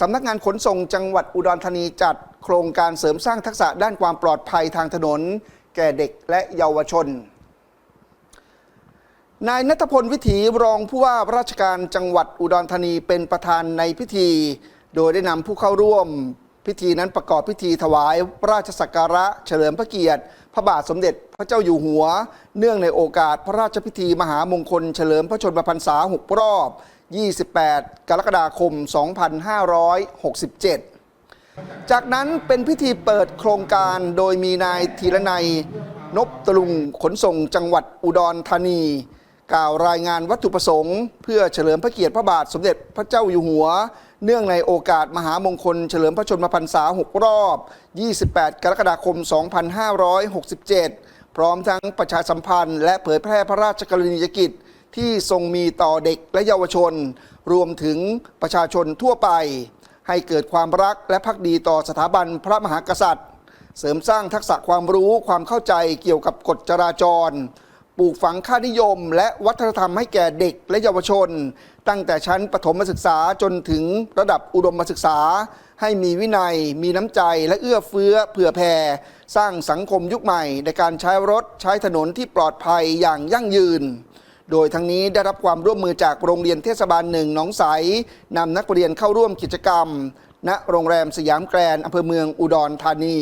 สำนักงานขนส่งจังหวัดอุดรธานีจัดโครงการเสริมสร้างทักษะด้านความปลอดภัยทางถนน แก่เด็กและเยาวชน นายนัทพลวิถีรองผู้ว่าราชการจังหวัดอุดรธานีเป็นประธานในพิธี โดยได้นำผู้เข้าร่วม พิธีนั้นประกอบพิธีถวายราชสักการะเฉลิมพระเกียรติ พระบาทสมเด็จพระเจ้าอยู่หัว เนื่องในโอกาสพระราชพิธีมหามงคลเฉลิมพระชนมพรรษา6รอบ 28 กรกฎาคม 2567 จากนั้นเป็นพิธีเปิดโครงการโดยมีนายธีรนัย นบตลุงขนส่งจังหวัดอุดรธานี กล่าวรายงานวัตถุประสงค์ เพื่อเฉลิมพระเกียรติพระบาทสมเด็จพระเจ้าอยู่หัว เนื่องในโอกาสมหามงคลเฉลิมพระชนมพรรษา 6 รอบ 28 กรกฎาคม 2567 พร้อมทั้งประชาสัมพันธ์ และเผยแพร่พระราชกรณียกิจ ที่ทรงมีต่อเด็กและเยาวชน รวมถึงประชาชนทั่วไป ให้เกิดความรักและภักดีต่อสถาบันพระมหากษัตริย์ เสริมสร้างทักษะความรู้ความเข้าใจเกี่ยวกับกฎจราจร ปลูกฝังค่านิยม และวัฒนธรรมให้แก่เด็กและเยาวชน ตั้งแต่ชั้นประถมศึกษาจนถึงระดับอุดมศึกษา ให้มีวินัย มีน้ำใจและเอื้อเฟื้อเผื่อแผ่สร้างสังคมยุคใหม่ ในการใช้รถใช้ถนนที่ปลอดภัยอย่างยั่งยืนโดยทั้งนี้ได้รับความร่วมมือจากโรงเรียนเทศบาลหนึ่งหนองใสนำนักเรียนเข้าร่วมกิจกรรม ณโรงแรมสยามแกรน์อำเภอเมืองอุดรธานี